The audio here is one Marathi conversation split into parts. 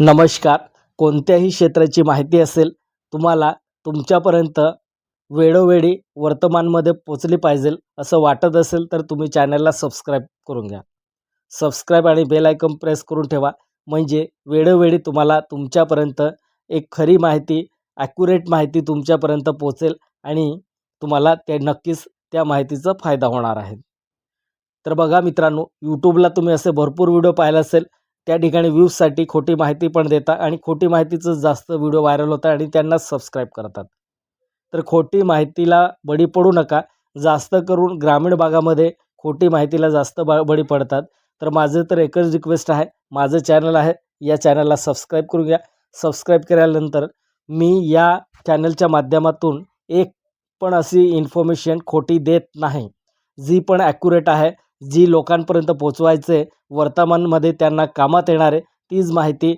नमस्कार. कोणत्याही क्षेत्राची माहिती असेल तुम्हाला तुमच्यापर्यंत वेळोवेळी वर्तमानमध्ये पोचली पाहिजे असं वाटत असेल तर तुम्ही चॅनलला सबस्क्राईब करून घ्या. सबस्क्राईब आणि बेल आयकॉन प्रेस करून ठेवा. म्हणजे वेळोवेळी तुम्हाला तुमच्यापर्यंत एक खरी माहिती ॲक्युरेट माहिती तुमच्यापर्यंत पोचेल आणि तुम्हाला ते नक्कीच त्या माहितीचा फायदा होणार आहे. तर बघा मित्रांनो यूट्यूबला तुम्ही असे भरपूर व्हिडिओ पाहिला असेल त्या ठिकाणी व्ह्यूजसाठी खोटी माहिती पण देतात आणि खोटी माहितीचं जास्त व्हिडिओ व्हायरल होतात आणि त्यांना सबस्क्राईब करतात. तर खोटी माहितीला बळी पडू नका. जास्त करून ग्रामीण भागामध्ये खोटी माहितीला जास्त ब बळी पडतात. तर माझं तर एकच रिक्वेस्ट आहे. माझं चॅनल आहे. या चॅनलला सबस्क्राईब करून घ्या. सबस्क्राईब केल्यानंतर मी या चॅनलच्या माध्यमातून एक पण अशी इन्फॉर्मेशन खोटी देत नाही. जी पण ॲक्युरेट आहे. जी लोकांपर्यंत पोचवायचे वर्तमानमध्ये त्यांना कामात येणारे तीच माहिती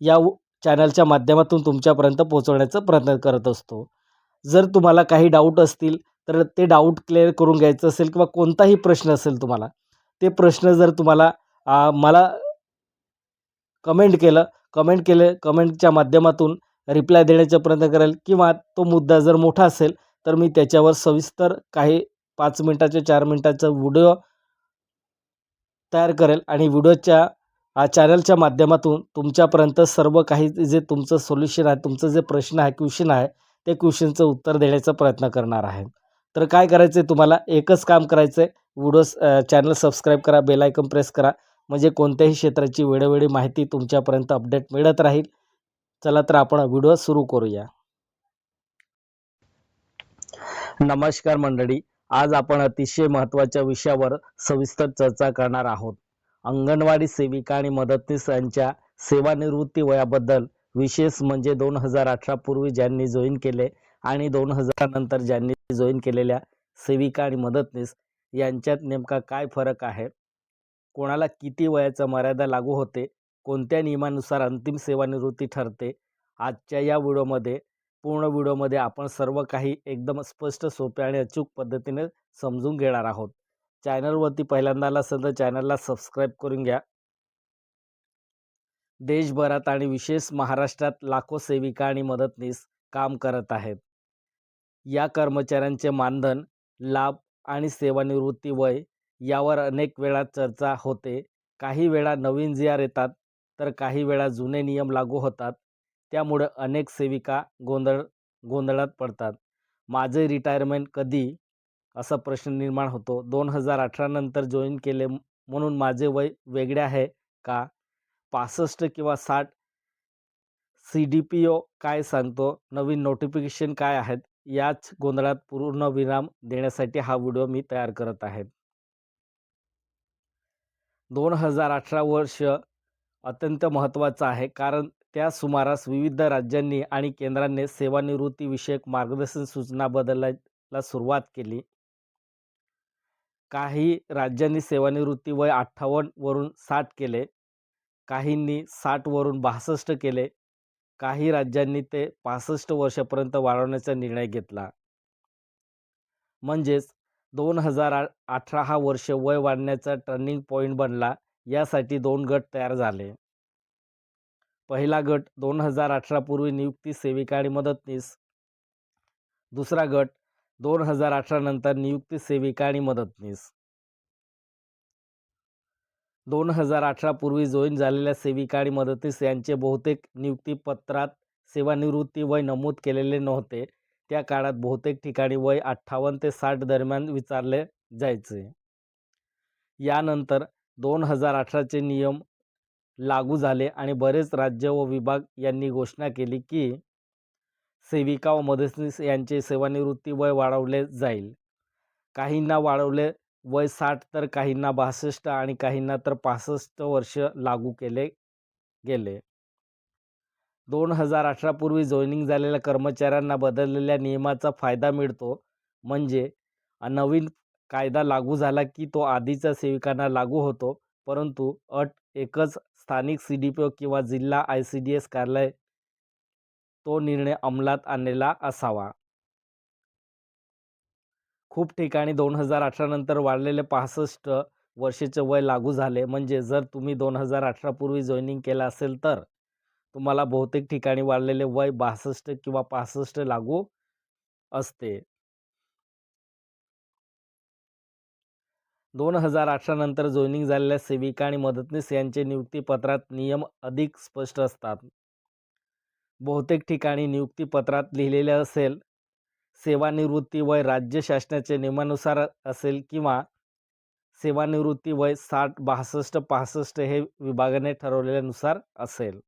या चॅनलच्या माध्यमातून तुमच्यापर्यंत पोचवण्याचा प्रयत्न करत असतो. जर तुम्हाला काही डाऊट असतील तर ते डाऊट क्लिअर करून घ्यायचं असेल किंवा कोणताही प्रश्न असेल तुम्हाला ते प्रश्न जर तुम्हाला आ, मला कमेंट केलं कमेंट केले कमेंटच्या माध्यमातून रिप्लाय देण्याचा प्रयत्न करेल किंवा तो मुद्दा जर मोठा असेल तर मी त्याच्यावर सविस्तर काही पाच मिनटाचे चार मिनटाचा व्हिडिओ तयार करेल आणि व्हिडिओच्या चॅनलच्या माध्यमातून तुमच्यापर्यंत सर्व काही जे तुमचं सोल्युशन आहे तुमचं जे प्रश्न आहे क्वेश्चन आहे ते क्वेश्चनचं उत्तर देण्याचा प्रयत्न करणार आहे. तर काय करायचं आहे तुम्हाला? एकच काम करायचं आहे व्हिडिओ चॅनल सबस्क्राईब करा बेलायकन प्रेस करा. म्हणजे कोणत्याही क्षेत्राची वेळोवेळी माहिती तुमच्यापर्यंत अपडेट मिळत राहील. चला तर आपण व्हिडिओ सुरू करूया. नमस्कार मंडळी. आज आपण अतिशय महत्त्वाच्या विषयावर सविस्तर चर्चा करणार आहोत. अंगणवाडी सेविका आणि मदतनीस यांच्या सेवानिवृत्ती वयाबद्दल विशेष म्हणजे दोन हजार अठरा पूर्वी ज्यांनी जॉईन केले आणि दोन हजार नंतर ज्यांनी जॉईन केलेल्या सेविका आणि मदतनीस यांच्यात नेमका काय फरक आहे? कोणाला किती वयाचा मर्यादा लागू होते? कोणत्या नियमानुसार अंतिम सेवानिवृत्ती ठरते? आजच्या या व्हिडिओमध्ये पूर्ण व्हिडिओमध्ये आपण सर्व काही एकदम स्पष्ट सोप्या आणि अचूक पद्धतीने समजून घेणार आहोत. चॅनलवरती पहिल्यांदा असेल तर चॅनलला सबस्क्राईब करून घ्या. देशभरात आणि विशेष महाराष्ट्रात लाखो सेविका आणि मदतनीस काम करत आहेत. या कर्मचाऱ्यांचे मानधन लाभ आणि सेवानिवृत्ती वय यावर अनेक वेळा चर्चा होते. काही वेळा नवीन जी आर येतात तर काही वेळा जुने नियम लागू होतात. त्यामुळं अनेक सेविका गोंधळ गोंधळात पडतात. माझे रिटायरमेंट कधी? असा प्रश्न निर्माण होतो. दोन हजार अठरा नंतर जॉईन केले म्हणून माझे वय वेगळे आहे का? पासष्ट किंवा साठ? सी डी पी ओ काय सांगतो? नवीन नोटिफिकेशन काय आहेत? याच गोंधळात पूर्ण विराम देण्यासाठी हा व्हिडिओ मी तयार करत आहे. दोन हजार अठरा वर्ष अत्यंत महत्त्वाचं आहे. कारण त्या सुमारास विविध राज्यांनी आणि केंद्राने सेवानिवृत्तीविषयक मार्गदर्शन सूचना बदलायला सुरुवात केली. काही राज्यांनी सेवानिवृत्ती वय अठ्ठावन्न वरून साठ केले काहींनी साठ वरून बासष्ट केले काही राज्यांनी ते पासष्ट वर्षापर्यंत वाढवण्याचा निर्णय घेतला. म्हणजेच दोन हजार अठरा हा वर्ष वय वाढण्याचा टर्निंग पॉईंट बनला यासाठी दोन गट तयार झाले. पहिला गट दोन हजार अठरापूर्वी नियुक्ती सेविका आणि मदतनीस. दुसरा गट दोन हजार अठरा नंतर नियुक्ती सेविका आणि मदतनीस. दोन हजार अठरापूर्वी जॉईन झालेल्या सेविका आणि मदतनीस यांचे बहुतेक नियुक्तीपत्रात सेवानिवृत्ती वय नमूद केलेले नव्हते. त्या काळात बहुतेक ठिकाणी वय अठ्ठावन्न ते साठ दरम्यान विचारले जायचे. यानंतर दोन हजार अठराचे नियम लागू झाले आणि बरेच राज्य व विभाग यांनी घोषणा केली की सेविका व मदतनीस यांचे सेवानिवृत्ती वय वाढवले जाईल. काहींना वाढवले वय साठ तर काहींना बासष्ट आणि काहींना तर पासष्ट वर्ष लागू केले गेले. दोन हजार अठरापूर्वी जॉईनिंग झालेल्या कर्मचाऱ्यांना बदललेल्या नियमाचा फायदा मिळतो. म्हणजे नवीन कायदा लागू झाला की तो आधीच्या सेविकांना लागू होतो. परंतु अट एकच स्थानिक सी डी पी ओ किंवा जिल्हा आय सी डी एस कार्यालय तो निर्णय अंमलात आणलेला असावा. खूप ठिकाणी दोन हजार अठरा नंतर वाढलेले पासष्ट वर्षाचे वय लागू झाले. म्हणजे जर तुम्ही दोन हजार अठरापूर्वी जॉईनिंग केलं असेल तर तुम्हाला बहुतेक ठिकाणी वाढलेले वय बासष्ट किंवा पासष्ट लागू असते. दोन हजार अठरा नंतर जॉईनिंग झालेल्या सेविका आणि मदतनीस यांचे नियुक्तीपत्रात नियम अधिक स्पष्ट असतात. बहुतेक ठिकाणी नियुक्तीपत्रात लिहिलेले असेल सेवानिवृत्ती वय राज्य शासनाच्या नियमानुसार असेल किंवा सेवानिवृत्ती वय साठ बासष्ट पासष्ट हे विभागाने ठरवलेल्यानुसार असेल.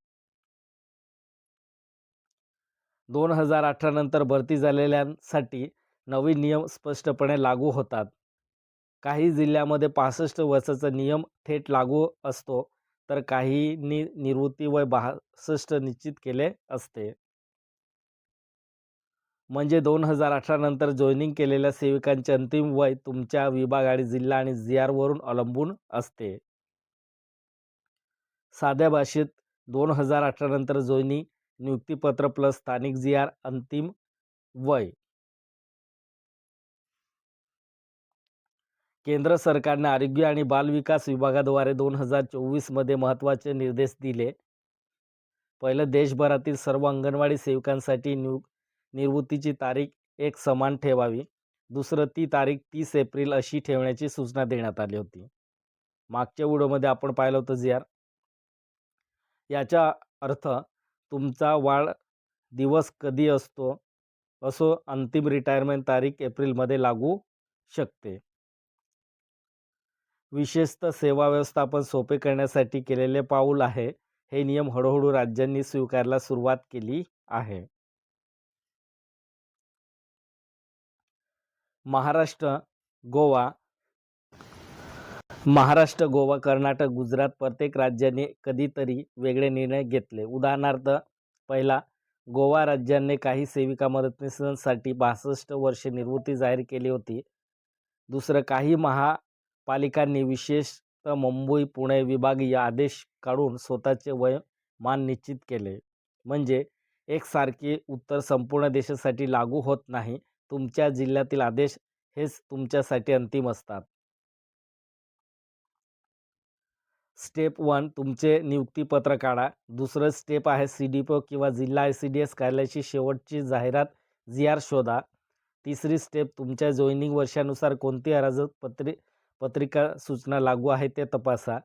दोन हजार अठरा नंतर भरती झालेल्यांसाठी नवीन नियम स्पष्टपणे लागू होतात. काही जिल्ह्यामध्ये पासष्ट वर्षाचा नियम थेट लागू असतो तर काहींनी निवृत्ती वय बासष्ट निश्चित केले असते. म्हणजे दोन हजार अठरा नंतर जॉईनिंग केलेल्या सेविकांचे अंतिम वय तुमच्या विभाग आणि जिल्हा आणि जी आरवरून अवलंबून असते. साध्या भाषेत दोन हजार अठरा नंतर जॉईनिंग नियुक्तीपत्र प्लस स्थानिक जी आर अंतिम वय. केंद्र सरकारने आरोग्य आणि बालविकास विभागाद्वारे दोन हजार चोवीसमध्ये महत्त्वाचे निर्देश दिले. पहिलं देशभरातील सर्व अंगणवाडी सेविकांसाठी निव निवृत्तीची तारीख एक समान ठेवावी. दुसरं ती तारीख तीस एप्रिल अशी ठेवण्याची सूचना देण्यात आली होती. मागच्या व्हिडिओमध्ये आपण पाहिलं होतं जी आर. याचा अर्थ तुमचा वाढ दिवस कधी असतो? असो अंतिम रिटायरमेंट तारीख एप्रिलमध्ये लागू शकते. विशेषतः सेवा व्यवस्थापन सोपे करण्यासाठी केलेले पाऊल आहे. हे नियम हळूहळू राज्यांनी स्वीकारायला सुरुवात केली आहे. महाराष्ट्र गोवा. महाराष्ट्र गोवा कर्नाटक गुजरात प्रत्येक राज्याने कधीतरी वेगळे निर्णय घेतले. उदाहरणार्थ पहिला गोवा राज्याने काही सेविका मदतनीसांसाठी बासष्ट वर्षे निवृत्ती जाहीर केली होती. दुसरं काही महा पालिकांनी विशेषतः मुंबई पुणे विभागीय आदेश काढून स्वतःचे वयमान निश्चित केले. म्हणजे एकसारखे उत्तर संपूर्ण देशासाठी लागू होत नाही. तुमच्या जिल्ह्यातील आदेश हेच तुमच्यासाठी अंतिम असतात. स्टेप वन तुमचे नियुक्तीपत्र काढा. दुसरं स्टेप आहे सी डी पी ओ किंवा जिल्हा आय सी डी एस कार्यालयाची शेवटची जाहिरात जी आर शोधा. तिसरी स्टेप तुमच्या जॉईनिंग वर्षानुसार कोणती अर्जपत्री पत्रिका सूचना लागू आहे ते तपासा.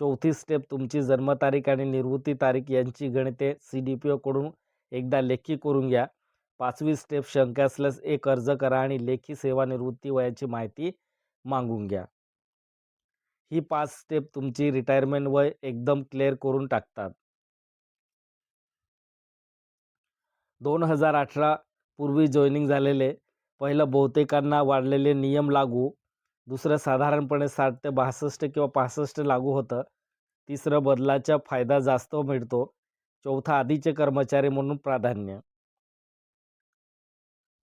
चौथी स्टेप तुमची जन्मतारीख आणि निवृत्ती तारीख यांची गणिते सी डी पी ओकडून एकदा लेखी करून घ्या. पाचवी स्टेप शंका असल्यास एक अर्ज करा आणि लेखी सेवानिवृत्ती वयाची माहिती मागून घ्या. ही पाच स्टेप तुमची रिटायरमेंट वय एकदम क्लिअर करून टाकतात. दोन हजार अठरा पूर्वी जॉईनिंग झालेले पहिलं बहुतेकांना वाढलेले नियम लागू दुसरं साधारणपणे साठ ते बासष्ट किंवा पासष्ट लागू होतं. तिसरं बदलाचा फायदा जास्त मिळतो. चौथा आधीचे कर्मचारी म्हणून प्राधान्य.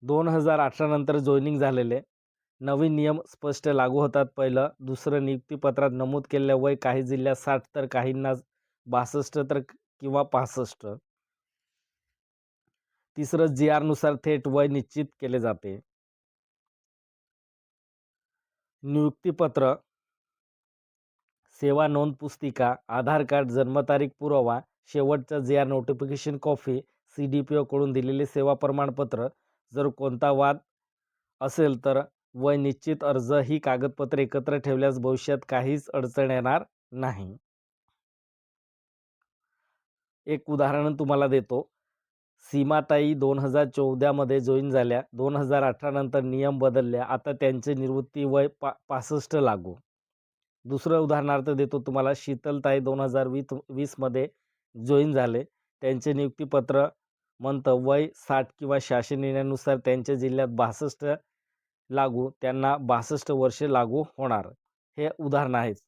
दोन हजार अठरा नंतर जॉईनिंग झालेले. नवीन नियम स्पष्ट लागू होतात. पहिलं दुसरं नियुक्तीपत्रात नमूद केलेलं वय काही जिल्ह्यात साठ तर काहींना बासष्ट तर किंवा पासष्ट. तिसरं जी आरनुसार थेट वय निश्चित केले जाते. नियुक्तीपत्र सेवा नोंद पुस्तिका आधार कार्ड जन्मतारीख पुरावा शेवटचा J R notification copy C D P ओकडून दिलेले सेवा प्रमाणपत्र. जर कोणता वाद असेल तर वय निश्चित अर्ज ही कागदपत्रे एकत्र ठेवल्यास भविष्यात काहीच अडचण येणार नाही. एक उदाहरण तुम्हाला देतो. सीमाताई दोन हजार चौदामध्ये जॉईन झाल्या. दोन हजार अठरा नंतर नियम बदलले आता त्यांचे निवृत्ती वय पा पासष्ट लागू. दुसरं उदाहरणार्थ देतो तुम्हाला. शीतलताई दोन हजार वीस वीसमध्ये जॉईन झाले. त्यांचे नियुक्तीपत्र म्हणतं वय साठ किंवा शासन निर्णयानुसार त्यांच्या जिल्ह्यात बासष्ट लागू. त्यांना बासष्ट वर्षे लागू होणार. हे उदाहरण आहेच.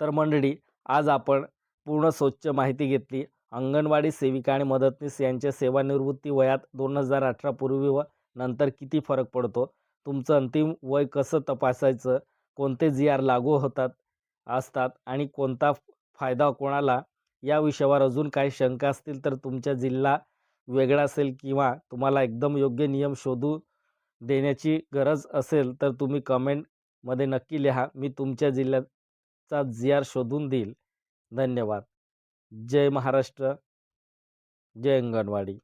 तर मंडळी आज आपण पूर्ण स्वच्छ माहिती घेतली. अंगणवाडी सेविका आणि मदतनीस यांच्या सेवानिवृत्ती वयात दोन हजार अठरा पूर्वी व नंतर किती फरक पडतो? तुमचं अंतिम वय कसं तपासायचं? कोणते जी आर लागू होतात असतात आणि कोणता फायदा कोणाला? या विषयावर अजून काही शंका असतील तर तुमच्या जिल्हा वेगळा असेल किंवा तुम्हाला एकदम योग्य नियम शोधू देण्याची गरज असेल तर तुम्ही कमेंटमध्ये नक्की लिहा. मी तुमच्या जिल्ह्याचा जी आर शोधून देईल. धन्यवाद. जय महाराष्ट्र. जय अंगणवाडी.